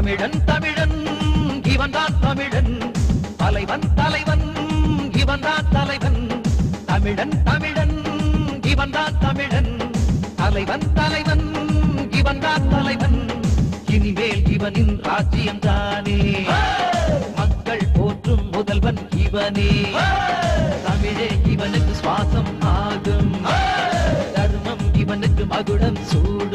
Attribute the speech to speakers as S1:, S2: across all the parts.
S1: தமிழன் தமிழன் இவன் தான் தமிழன். தலைவன் தலைவன் இவன் தான் தலைவன். தமிழன் தமிழன் இவன் தான் தமிழன். தலைவன் தலைவன் இவன் தான் தலைவன். இனிமேல் இவனின் ராஜ்யம் தானே. மக்கள் போற்றும் முதல்வன் இவனே. தமிழே இவனுக்கு சுவாசம் ஆகும். தர்மம் இவனுக்கு மகுடம் சூழ்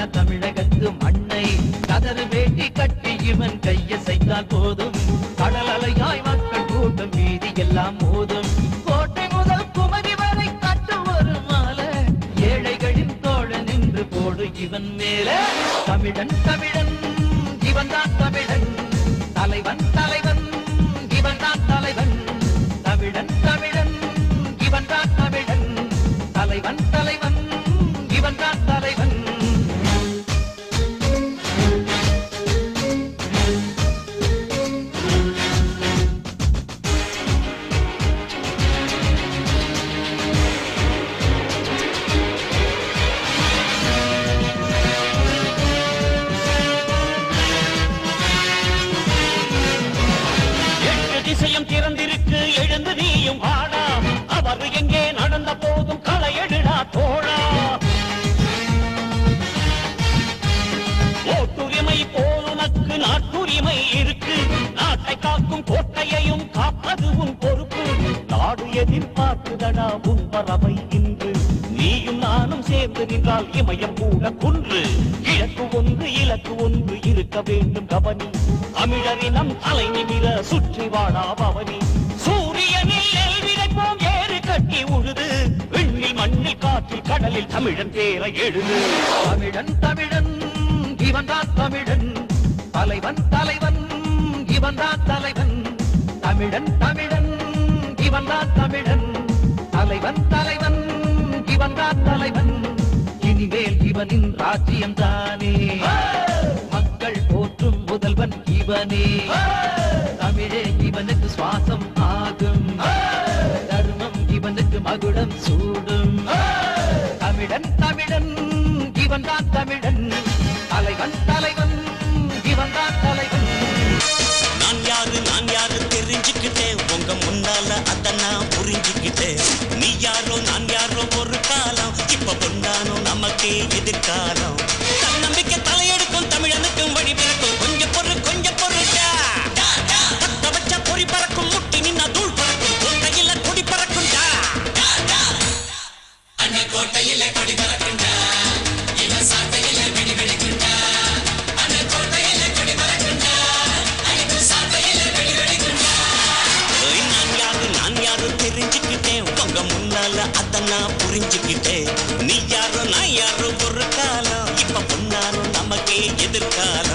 S1: மதிக்கிறாண்ட தமிழகத்து மண்ணை கதறு வேட்டி கட்டி இவன் கையசைத்தால் போதும். கடல் அலையாய் மக்கள் கூட்டம் வீதி எல்லாம் மோதும். கோட்டை முதல் குமரி வரை கட்டும் ஒரு மாலை. ஏழைகளின் தோழ நின்று போடு இவன் மேலே. தமிழன் தமிழன் இவன் தான் தமிழன். தலைவன் தலைவன் இவன் தான் தலைவன். தமிழன் தமிழன் இவன் தான் தமிழன். தலைவன்
S2: நாட்டுரிமை இருக்கு. நாட்டை காக்கும் கோட்டையையும் காப்பது உன் பொறுப்பு. நாடு எதிர்பார்க்குதடா உன் வரவை இன்று. நீயும் நானும் சேர்ந்து நின்றால் இமயம் கூட குன்று. இலக்கு ஒன்று இலக்கு ஒன்று இருக்க வேண்டும் கவனி. தமிழரினம் தலை நிமிர சுற்றி வாடா பவனி. சூரியனில் நெல் ஏறு கட்டி உழுது. விண்ணில் மண்ணில் காற்றில் கடலில் தமிழன் பேர எழுது.
S1: தமிழன் தமிழன் இவன் தான் தமிழன். தலைவன் தலைவன் இவன் தான் தலைவன். தமிழன் தமிழன் இவன் தான் தமிழன். தலைவன் தலைவன் இவன் தான் தலைவன். இனிமேல் இவனின் ராஜ்யம் தானே. மக்கள் போற்றும் முதல்வன் இவனே. தமிழே இவனுக்கு சுவாசம் ஆகும். தர்மம் இவனுக்கு மகுடம்
S3: சூ அத நான் புரிஞ்சுக்கிட்டேன் நீ யாரோ நான் யாரோ ஒரு காலம். இப்ப பொண்ணாலும் நமக்கே எதிர்காலம்.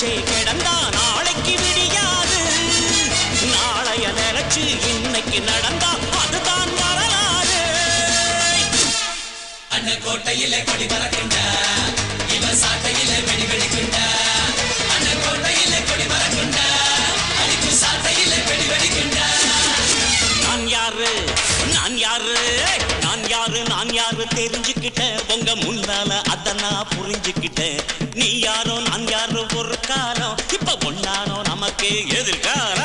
S3: நினைச்சே கிடந்தா நாளைக்கு விடியாது. நாளைய நினைச்சு இன்னைக்கு நடந்தா அதுதான் வரலாறு. அண்ணன் கோட்டையில கொடி பறக்கின்ற இவன் சாட்டையில வெடி வெடிக்கின்ற. அண்ணன் கோட்டையில கொடி பறக்கின்ற அடிப்பு சாட்டையில வெடி வெடிக்கின்ற. நான் யாரு? நான் யாரு? நான் யாரு? நான் யாரு? தெரிஞ்சுக்கிட்ட உங்க முன்னால அத நான் புரிஞ்சுக்கிட்டேன். நீ யாரோ எதிர்கால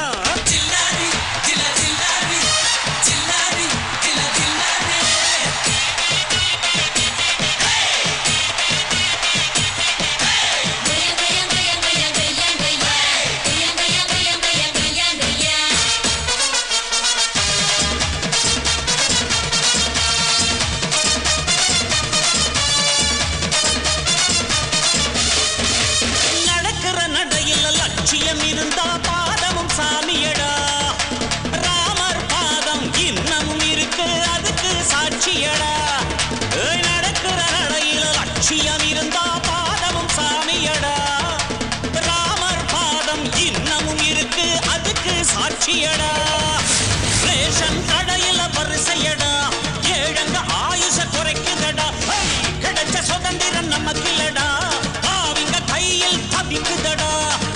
S3: சாட்சியடா ரேஷன் கடையில வரிசையடா. ஏழங்க ஆயுச குறைக்குதடா. கிடைச்ச சுதந்திரம் நமக்கு இல்லடா பாவிங்க கையில் தவிக்குதடா.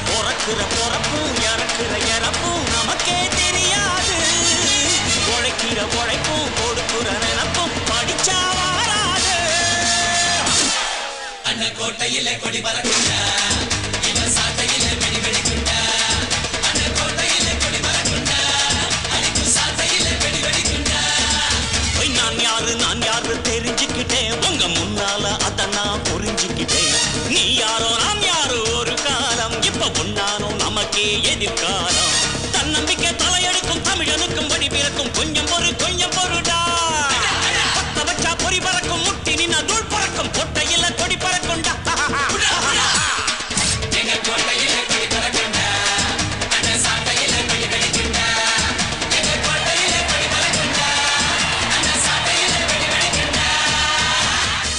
S3: பிறக்கிற பிறப்பும் இறக்குற இறப்பும் நமக்கே தெரியாது. உழைக்கிற உழைப்பும் கொடுக்குற நினப்பும் படிச்சா வாராது.
S4: கோட்டையில கொடி பறக்குண்டா